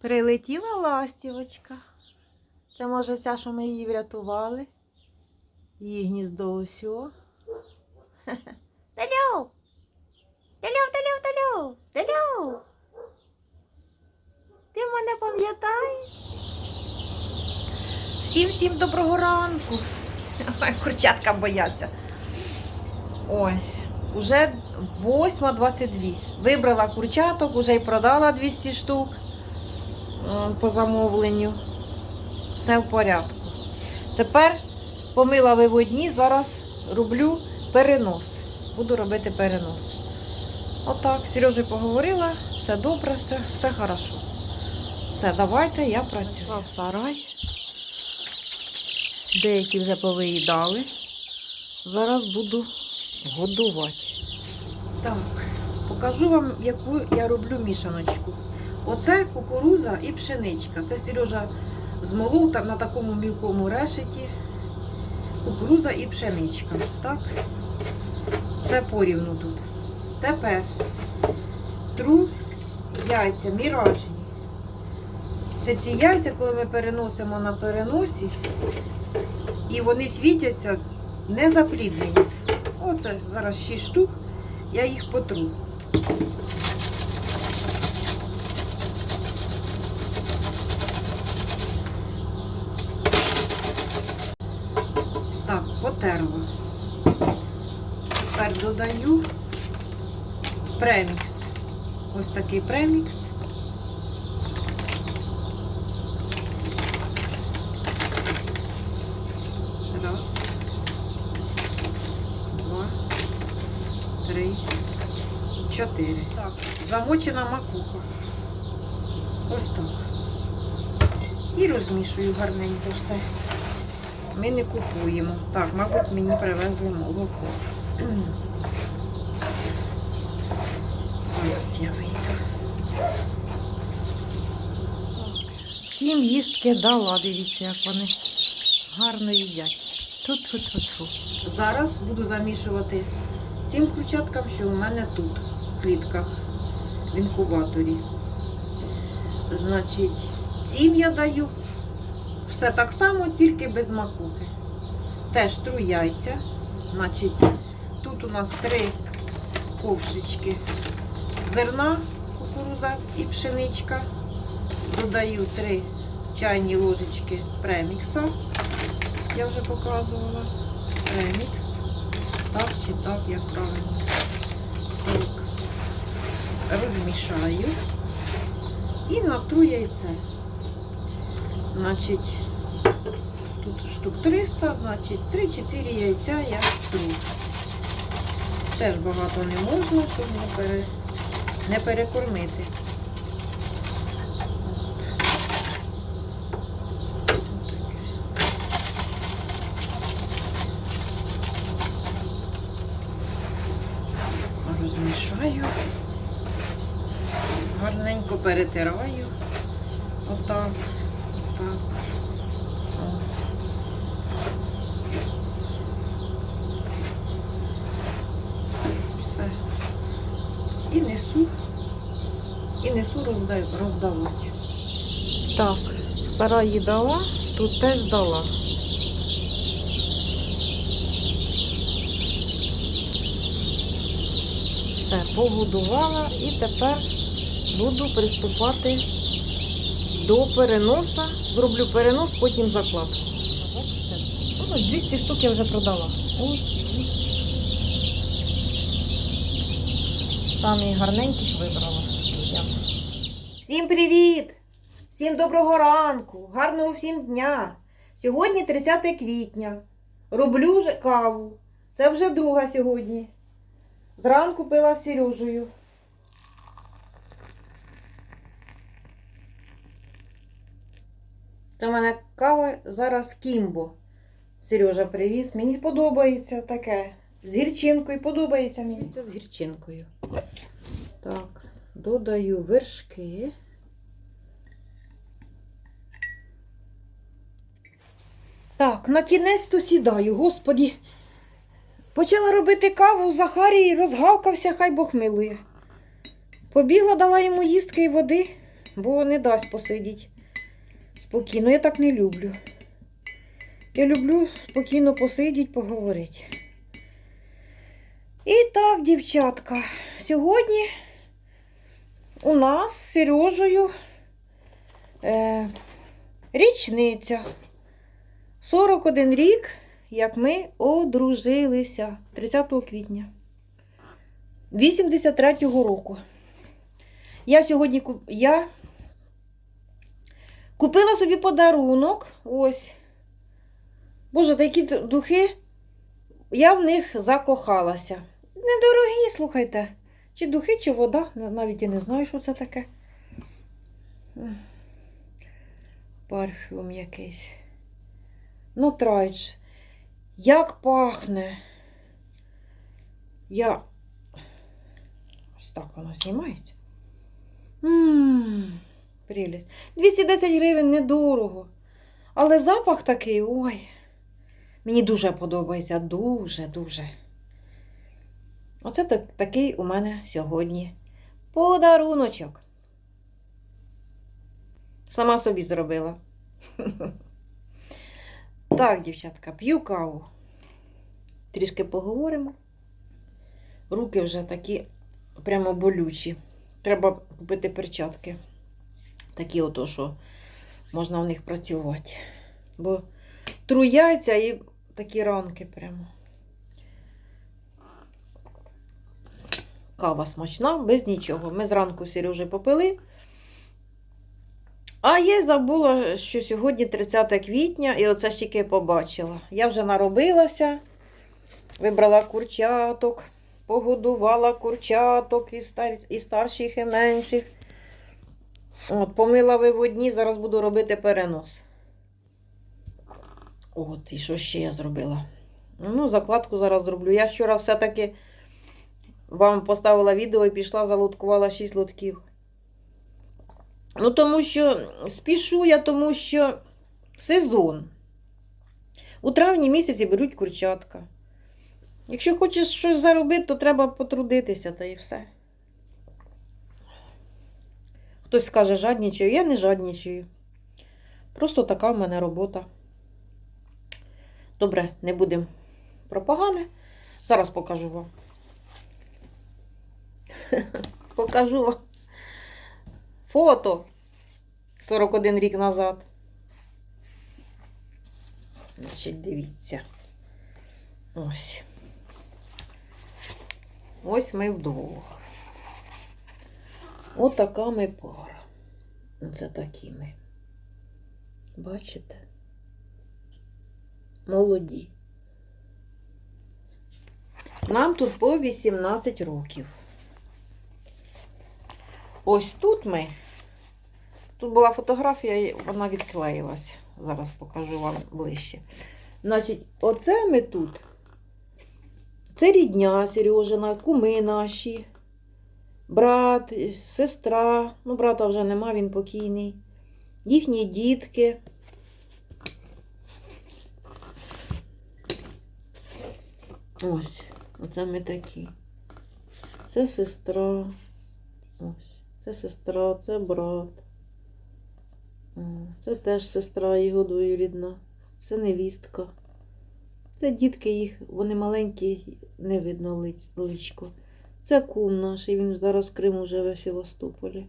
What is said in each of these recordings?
Прилетіла ластівочка. Це може ця, що ми її врятували. Її гніздо усьо. Талю! Талю, талю, талю! Талю! Ти мене пам'ятаєш? Всім всім доброго ранку. Ой, курчатка бояться. Ой, уже 8.22. Вибрала курчаток, уже й продала 200 штук по замовленню. Все в порядку. Тепер помила виводні, зараз роблю перенос. Буду робити перенос. Отак, з Сережею поговорила, все добре, все, все хорошо. Все, давайте, я працюю. В сарай. Деякі вже повиїдали. Зараз буду годувати. Так, покажу вам, яку я роблю мішаночку. Оце кукуруза і пшеничка. Це Сережа змолов там на такому мілкому решеті. Кукуруза і пшеничка. Так? Це порівну тут. Тепер тру яйця міражні. Це ці яйця, коли ми переносимо на переносі, і вони світяться не запліднені. Оце зараз 6 штук, я їх потру. Так, потерла. Тепер додаю премікс. Ось такий премікс. Раз, два, три, чотири. Так, замочена макуха. Ось так. І розмішую гарненько все. Ми не купуємо. Так, мабуть, мені привезли молоко. Зараз я вийду. Всім їстки дала, дивіться, як вони гарно їдять. тут тут тут тут Зараз буду замішувати тим ключаткам, що у мене тут, в клітках, в інкубаторі. Значить, цим я даю все так само, тільки без макухи. Теж тру яйця. Значить, тут у нас три ковшички зерна, кукуруза і пшеничка. Додаю три чайні ложечки премікса. Я вже показувала. Премікс. Так чи так, як правильно. Так. Розмішаю і натру яйце. Значить, тут штук 300, значить 3-4 яйця я тру. Теж багато не можна, щоб не, пере... не перекормити. Розмішаю. Гарненько перетираю. Отак. Все. І несу. І несу роздавати. Так, сараї дала, тут теж дала. Все, погодувала і тепер буду приступати до переноса. Зроблю перенос, потім закладку. Ну, 200 штук я вже продала. Ось, ось. Самі гарненьких вибрала. Всім привіт! Всім доброго ранку! Гарного всім дня! Сьогодні 30 квітня. Роблю вже каву. Це вже друга сьогодні. Зранку пила з Сережею. Це в мене кава зараз кімбо. Сережа привіз. Мені подобається таке. З гірчинкою подобається мені. Це з гірчинкою. Так, додаю вершки. Так, на кінець то сідаю, господі. Почала робити каву, Захарій розгавкався, хай Бог милує. Побігла, дала йому їстки і води. бо не дасть посидіти спокійно. Я так не люблю. Я люблю спокійно посидіти, поговорити. І так, дівчатка, сьогодні у нас з Сережею е, річниця. 41 рік, як ми одружилися 30 квітня 83-го року. Я сьогодні я купила собі подарунок. Ось. Боже, такі духи. Я в них закохалася. Недорогі, слухайте. Чи духи, чи вода. Навіть я не знаю, що це таке. Парфюм якийсь. Ну, трайдж. Як пахне. Я. Ось так воно знімається. Ммм, прелість. 210 гривень недорого. Але запах такий, ой. Мені дуже подобається. Дуже, дуже. Оце так, такий у мене сьогодні подаруночок. Сама собі зробила. Так, дівчатка, п'ю каву. Трішки поговоримо. Руки вже такі прямо болючі. Треба купити перчатки. Такі ото, що можна в них працювати. Бо труяться і такі ранки прямо. Кава смачна, без нічого. Ми зранку Сережі попили. А я забула, що сьогодні 30 квітня, і оце ж тільки побачила. Я вже наробилася, вибрала курчаток, погодувала курчаток і старших, і менших. От, помила виводні, зараз буду робити перенос. От, і що ще я зробила? Ну, закладку зараз зроблю. Я вчора все-таки вам поставила відео і пішла, залуткувала 6 лотків. Ну, тому що спішу я, тому що сезон. У травні місяці беруть курчатка. Якщо хочеш щось заробити, то треба потрудитися та і все. Хтось скаже, жаднічаю. Я не жаднічаю. Просто така в мене робота. Добре, не будемо про погане. Зараз покажу вам. Покажу вам фото 41 рік назад. Значить, дивіться. Ось. Ось ми вдвох. Отака ми пара. Оце такі ми. Бачите? Молоді. Нам тут по 18 років. Ось тут ми. Тут була фотографія, вона відклеїлась. Зараз покажу вам ближче. Значить, оце ми тут. Це рідня Сережина, куми наші, брат, сестра. Ну, брата вже нема, він покійний. Їхні дітки. Ось, оце ми такі. Це сестра. Ось. Це сестра, це брат. Це теж сестра його двоюрідна. Це невістка. Це дітки їх, вони маленькі, не видно личко. Це кум наш, і він зараз в Криму живе в Севастополі.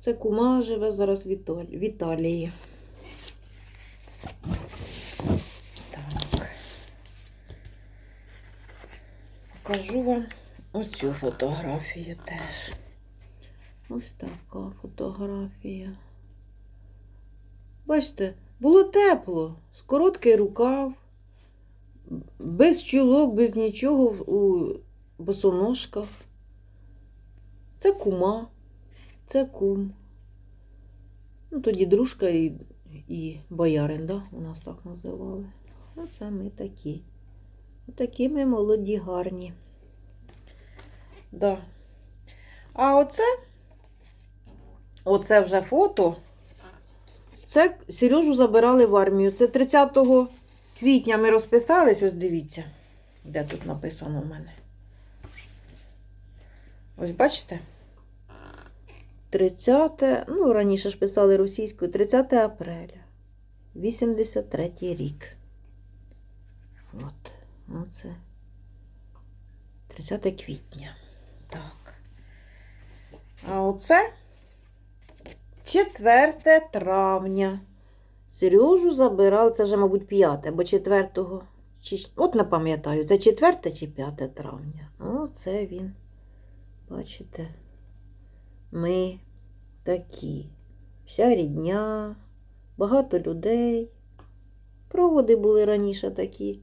Це кума живе зараз в Італії. В Італії. Так. Покажу вам оцю фотографію теж. Ось така фотографія. Бачите, було тепло, з короткий рукав, без чулок, без нічого у босоножках. Це кума, це кум. Ну, тоді дружка і, і боярин, да? у нас так називали. Оце ми такі. Такі ми молоді, гарні. Да. А оце, оце вже фото. Це Сережу забирали в армію. Це 30 квітня ми розписались, ось дивіться, де тут написано в мене. Ось бачите? 30, ну, раніше ж писали російською, 30 апреля. 83 рік. От. Оце. 30 квітня. Так. А оце 4 травня. Сережу забирали, це вже, мабуть, 5 або 4. Чи... От не пам'ятаю, це 4 чи 5 травня. Оце він. Бачите, ми такі. Вся рідня, багато людей. Проводи були раніше такі.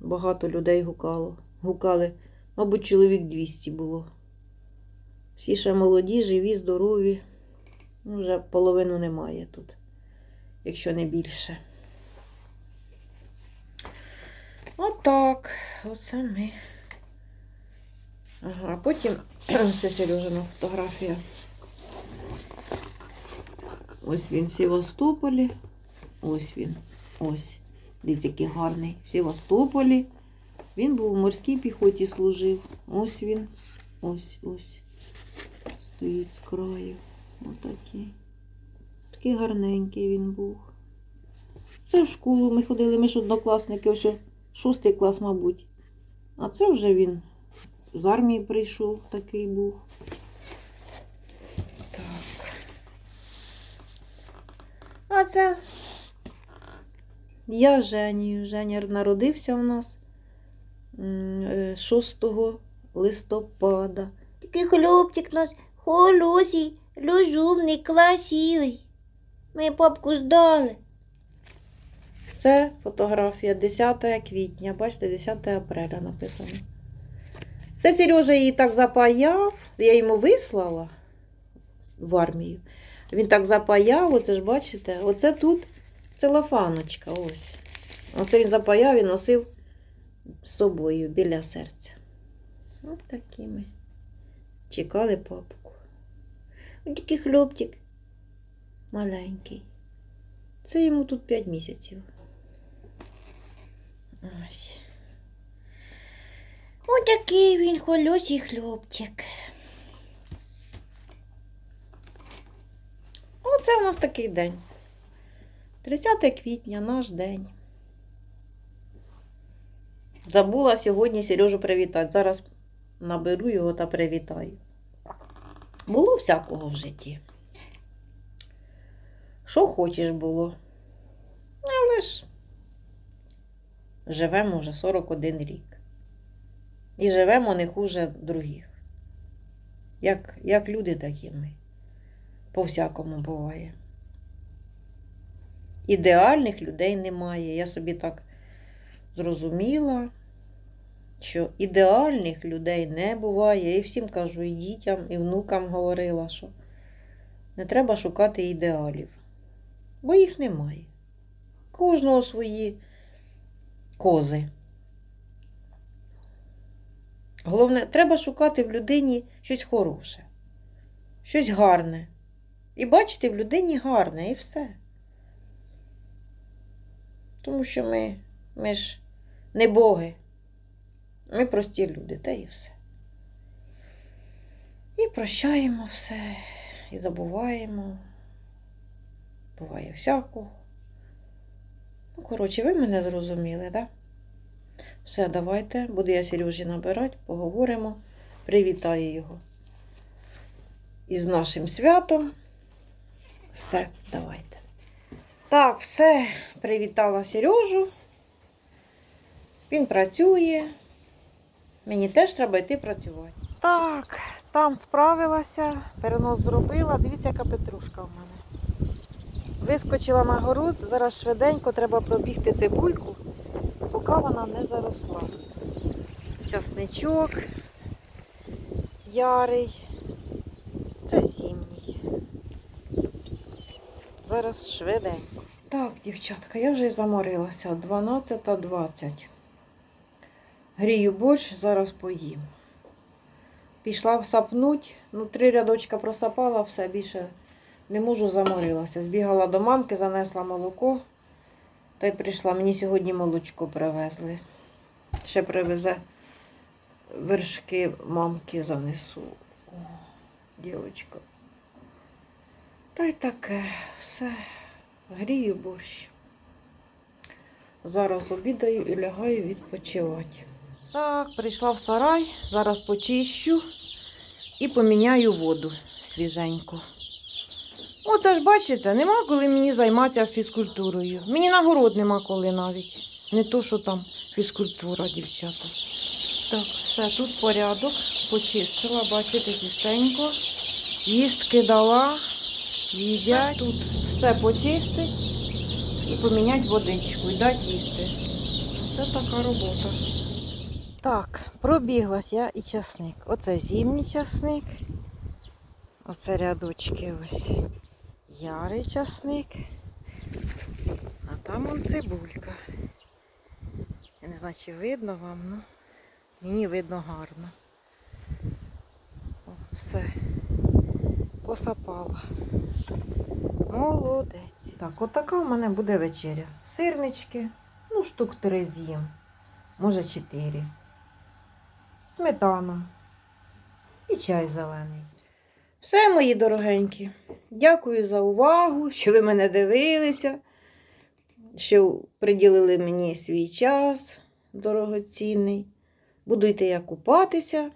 Багато людей гукало. Гукали, мабуть, чоловік 200 було. Всі ще молоді, живі, здорові. Ну, вже половину немає тут, якщо не більше. Отак. Оце ми. Ага, а потім це Сережина фотографія. Ось він в Севастополі. Ось він. Ось. Дивіться, який гарний. В Севастополі. Він був в морській піхоті служив. Ось він. Ось, ось. Стоїть з краю. Отакий. Такий гарненький він був. Це в школу ми ходили, ми ж однокласники, ось шостий клас, мабуть. А це вже він з армії прийшов, такий був. Так. А це я Жені. Женя народився у нас е, 6 листопада. Такий хлопчик у нас холосий, розумний, красивий. Ми папку здали. Це фотографія 10 квітня, бачите, 10 апреля написано. Це Сережа її так запаяв, я йому вислала в армію. Він так запаяв, оце ж бачите, оце тут целофаночка, ось. Оце він запаяв і носив з собою біля серця. Ось такі ми. Чекали папку. Ось такий хлопчик. Маленький. Це йому тут 5 місяців. Ось. Ось такий він холосий хлопчик. Оце у нас такий день. 30 квітня, наш день. Забула сьогодні Сережу привітати. Зараз наберу його та привітаю. Було всякого в житті. Що хочеш було. Але ж живемо вже 41 рік. І живемо не хуже других. Як, як люди, так ми. По-всякому буває. Ідеальних людей немає. Я собі так зрозуміла, що ідеальних людей не буває. І всім кажу, і дітям, і внукам говорила, що не треба шукати ідеалів, бо їх немає. Кожного свої кози. Головне, треба шукати в людині щось хороше, щось гарне. І бачити в людині гарне, і все. Тому що ми, ми ж не боги. Ми прості люди, та і все. І прощаємо все, і забуваємо. Буває всякого. Ну, коротше, ви мене зрозуміли, так? Да? Все, давайте. Буду я Сережі набирати, поговоримо. Привітаю його із нашим святом. Все, давайте. Так, все, привітала Сережу. Він працює. Мені теж треба йти працювати. Так, там справилася, перенос зробила. Дивіться, яка петрушка в мене. Вискочила на город, зараз швиденько треба пробігти цибульку, поки вона не заросла. Часничок ярий. Це зимній. Зараз швиденько. Так, дівчатка, я вже й заморилася. 12.20. Грію борщ, зараз поїм. Пішла сапнуть, ну, три рядочка просапала, все більше не можу, заморилася. Збігала до мамки, занесла молоко. Та й прийшла. Мені сьогодні молочко привезли. Ще привезе вершки мамки занесу. О. дівчинка. Та й таке, все, грію борщ. Зараз обідаю і лягаю відпочивати. Так, прийшла в сарай, зараз почищу і поміняю воду свіженьку. Оце ж бачите, нема коли мені займатися фізкультурою. Мені нагород нема коли навіть. Не то, що там фізкультура, дівчата. Так, все, тут порядок. Почистила, бачите, чистенько. Їстки дала, їдять. Тут все почистить і поміняти водичку, і дати їсти. Це така робота. Так, пробіглась я і часник. Оце зимній часник. Оце рядочки ось. Ярий часник. А там он цибулька. Я не знаю, чи видно вам, ну мені видно гарно. О, все. Посапала. Молодець. Так, отака в мене буде вечеря. Сирнички, ну, штук три з'їм. Може чотири. Сметана. І чай зелений. Все, мої дорогенькі. Дякую за увагу, що ви мене дивилися, що приділили мені свій час дорогоцінний. Буду йти я купатися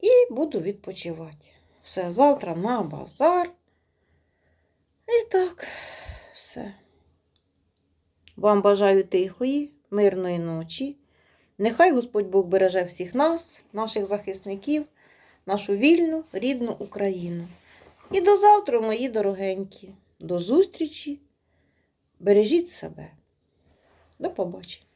і буду відпочивати. Все, завтра на базар. І так, все. Вам бажаю тихої, мирної ночі. Нехай Господь Бог береже всіх нас, наших захисників, нашу вільну, рідну Україну. І до завтра, мої дорогенькі. До зустрічі. Бережіть себе. До побачення.